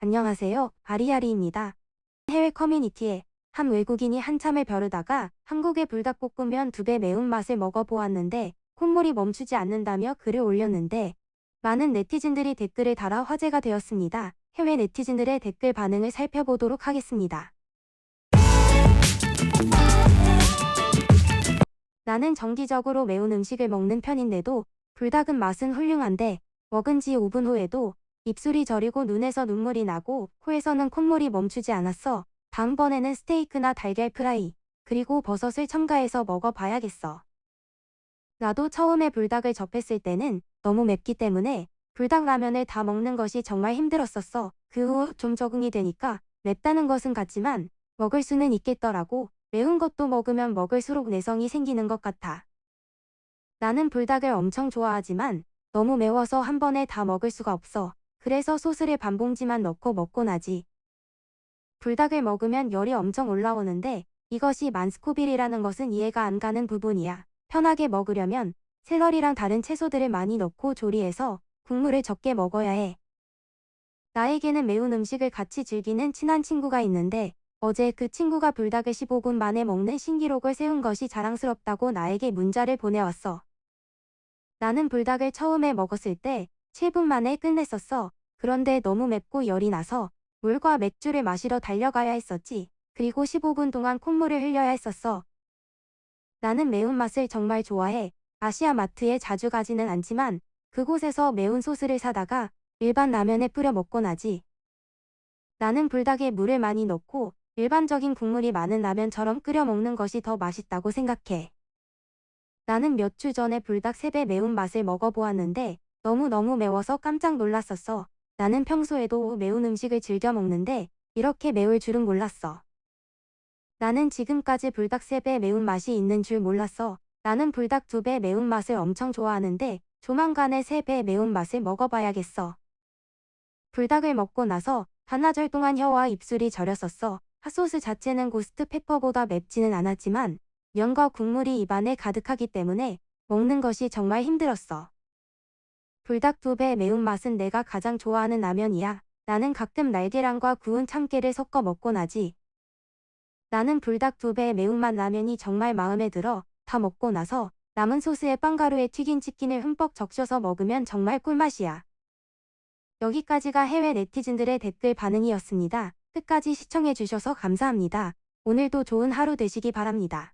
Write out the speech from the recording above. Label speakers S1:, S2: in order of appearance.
S1: 안녕하세요. 아리아리입니다. 해외 커뮤니티에 한 외국인이 한참을 벼르다가 한국의 불닭볶음면 두 배 매운맛을 먹어보았는데 콧물이 멈추지 않는다며 글을 올렸는데 많은 네티즌들이 댓글을 달아 화제가 되었습니다. 해외 네티즌들의 댓글 반응을 살펴보도록 하겠습니다. 나는 정기적으로 매운 음식을 먹는 편인데도 불닭은 맛은 훌륭한데 먹은 지 5분 후에도 입술이 저리고 눈에서 눈물이 나고 코에서는 콧물이 멈추지 않았어. 다음번에는 스테이크나 달걀 프라이, 그리고 버섯을 첨가해서 먹어봐야겠어. 나도 처음에 불닭을 접했을 때는 너무 맵기 때문에 불닭 라면을 다 먹는 것이 정말 힘들었었어. 그 후 좀 적응이 되니까 맵다는 것은 같지만 먹을 수는 있겠더라고. 매운 것도 먹으면 먹을수록 내성이 생기는 것 같아. 나는 불닭을 엄청 좋아하지만 너무 매워서 한 번에 다 먹을 수가 없어. 그래서 소스를 반 봉지만 넣고 먹고 나지. 불닭을 먹으면 열이 엄청 올라오는데 이것이 만스코빌이라는 것은 이해가 안 가는 부분이야. 편하게 먹으려면 샐러리랑 다른 채소들을 많이 넣고 조리해서 국물을 적게 먹어야 해. 나에게는 매운 음식을 같이 즐기는 친한 친구가 있는데 어제 그 친구가 불닭을 15분 만에 먹는 신기록을 세운 것이 자랑스럽다고 나에게 문자를 보내왔어. 나는 불닭을 처음에 먹었을 때 7분 만에 끝냈었어. 그런데 너무 맵고 열이 나서 물과 맥주를 마시러 달려가야 했었지. 그리고 15분 동안 콧물을 흘려야 했었어. 나는 매운맛을 정말 좋아해. 아시아 마트에 자주 가지는 않지만 그곳에서 매운 소스를 사다가 일반 라면에 뿌려 먹곤 하지. 나는 불닭에 물을 많이 넣고 일반적인 국물이 많은 라면처럼 끓여 먹는 것이 더 맛있다고 생각해. 나는 몇 주 전에 불닭 3배 매운맛을 먹어보았는데 너무너무 매워서 깜짝 놀랐었어. 나는 평소에도 매운 음식을 즐겨 먹는데 이렇게 매울 줄은 몰랐어. 나는 지금까지 불닭 3배 매운맛이 있는 줄 몰랐어. 나는 불닭 2배 매운맛을 엄청 좋아하는데 조만간에 3배 매운맛을 먹어봐야겠어. 불닭을 먹고 나서 반나절 동안 혀와 입술이 저렸었어. 핫소스 자체는 고스트 페퍼보다 맵지는 않았지만 면과 국물이 입안에 가득하기 때문에 먹는 것이 정말 힘들었어. 불닭 두 배 매운맛은 내가 가장 좋아하는 라면이야. 나는 가끔 날계란과 구운 참깨를 섞어 먹곤 하지. 나는 불닭 두배 매운맛 라면이 정말 마음에 들어. 다 먹고 나서 남은 소스에 빵가루에 튀긴 치킨을 흠뻑 적셔서 먹으면 정말 꿀맛이야. 여기까지가 해외 네티즌들의 댓글 반응이었습니다. 끝까지 시청해주셔서 감사합니다. 오늘도 좋은 하루 되시기 바랍니다.